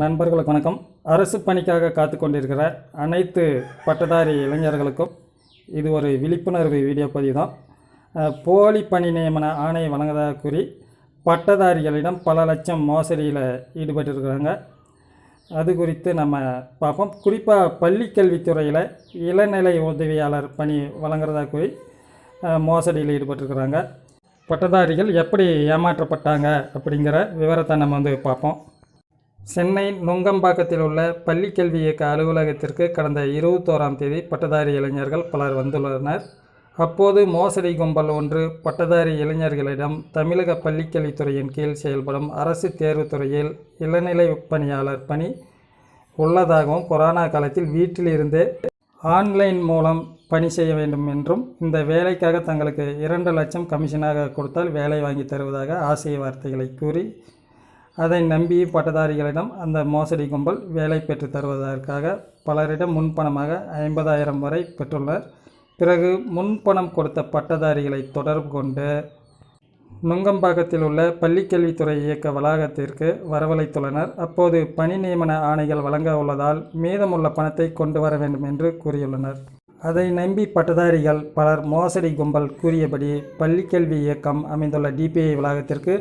நண்பர்களுக்கு வணக்கம். அரசு பணிக்காக காத்து கொண்டிருக்கிற அனைத்து பட்டதாரி இளைஞர்களுக்கும் இது ஒரு விழிப்புணர்வு வீடியோ பதிவு தான். போலி பணி நியமன ஆணை வழங்குவதாக கூறி பட்டதாரிகளிடம் பல லட்சம் மோசடியில் ஈடுபட்டிருக்கிறாங்க. அது குறித்து நம்ம பார்ப்போம். குறிப்பாக பள்ளி கல்வித்துறையில் இளநிலை உதவியாளர் பணி வழங்குறதா கூறி மோசடியில் ஈடுபட்டிருக்கிறாங்க. பட்டதாரிகள் எப்படி ஏமாற்றப்பட்டாங்க அப்படிங்கிற விவரத்தை நம்ம வந்து பார்ப்போம். சென்னை நுங்கம்பாக்கத்தில் உள்ள பள்ளிக்கல்வி இயக்க அலுவலகத்திற்கு கடந்த இருபத்தோராம் தேதி பட்டதாரி இளைஞர்கள் பலர் வந்துள்ளனர். அப்போது மோசடி கும்பல் ஒன்று பட்டதாரி இளைஞர்களிடம் தமிழக பள்ளிக்கல்வித்துறையின் கீழ் செயல்படும் அரசு தேர்வுத் துறையில் இளநிலை பணியாளர் பணி உள்ளதாகவும் கொரோனா காலத்தில் வீட்டிலிருந்தே ஆன்லைன் மூலம் பணி செய்ய வேண்டும் என்றும் இந்த வேலைக்காக தங்களுக்கு இரண்டு லட்சம் கமிஷனாக கொடுத்தால் வேலை வாங்கி தருவதாக ஆசை வார்த்தைகளை கூறி அதை நம்பி பட்டதாரிகளிடம் அந்த மோசடி கும்பல் வேலை பெற்று தருவதற்காக பலரிடம் முன்பணமாக ஐம்பதாயிரம் வரை பெற்றுள்ளனர். பிறகு முன்பணம் கொடுத்த பட்டதாரிகளை தொடர்பு கொண்டு நுங்கம்பாக்கத்தில் உள்ள பள்ளிக்கல்வித்துறை இயக்க வளாகத்திற்கு வரவழைத்துள்ளனர். அப்போது பணி நியமன ஆணைகள் வழங்க உள்ளதால் மீதமுள்ள பணத்தை கொண்டு வர வேண்டும் என்று கூறியுள்ளனர். அதை நம்பி பட்டதாரிகள் பலர் மோசடி கும்பல் கூறியபடி பள்ளிக்கல்வி இயக்கம் அமைந்துள்ள டிபிஐ வளாகத்திற்கு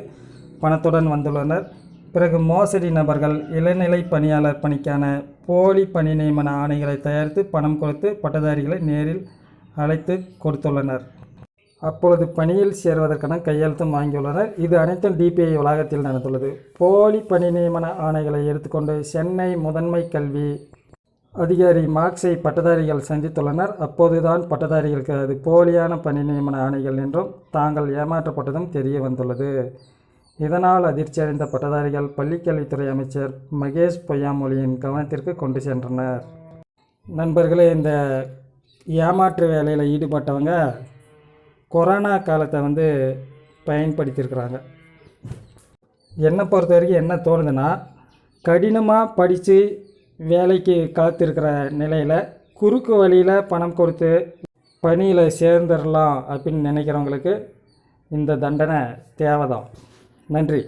பணத்துடன் வந்துள்ளனர். பிறகு மோசடி நபர்கள் இளநிலை பணியாளர் பணிக்கான போலி பணி நியமன ஆணைகளை தயாரித்து பணம் கொடுத்து பட்டதாரிகளை நேரில் அழைத்து கொடுத்துள்ளனர். அப்பொழுது பணியில் சேர்வதற்கான கையெழுத்தும் வாங்கியுள்ளனர். இது அனைத்தும் டிபிஐ வளாகத்தில் நடந்துள்ளது. போலி பணி நியமன ஆணைகளை எடுத்துக்கொண்டு சென்னை முதன்மை கல்வி அதிகாரி மார்க்ஸை பட்டதாரிகள் சந்தித்துள்ளனர். அப்போதுதான் பட்டதாரிகளுக்கு அது போலியான பணி நியமன ஆணைகள் என்றும் தாங்கள் ஏமாற்றப்பட்டதும் தெரிய வந்துள்ளது. இதனால் அதிர்ச்சியடைந்த பட்டதாரிகள் பள்ளிக்கல்வித்துறை அமைச்சர் மகேஷ் பொய்யாமொழியின் கவனத்திற்கு கொண்டு சென்றனர். நண்பர்களே இந்த ஏமாற்று வேலையில் ஈடுபட்டவங்க கொரோனா காலத்தை வந்து பயன்படுத்தியிருக்கிறாங்க. என்னை பொறுத்த வரைக்கும் என்ன தோணுதுன்னா கடினமாக படித்து வேலைக்கு காத்திருக்கிற நிலையில் குறுக்கு வழியில் பணம் கொடுத்து பணியில் சேர்ந்துடலாம் அப்படின்னு நினைக்கிறவங்களுக்கு இந்த தண்டனை தேவைதான். நன்றி.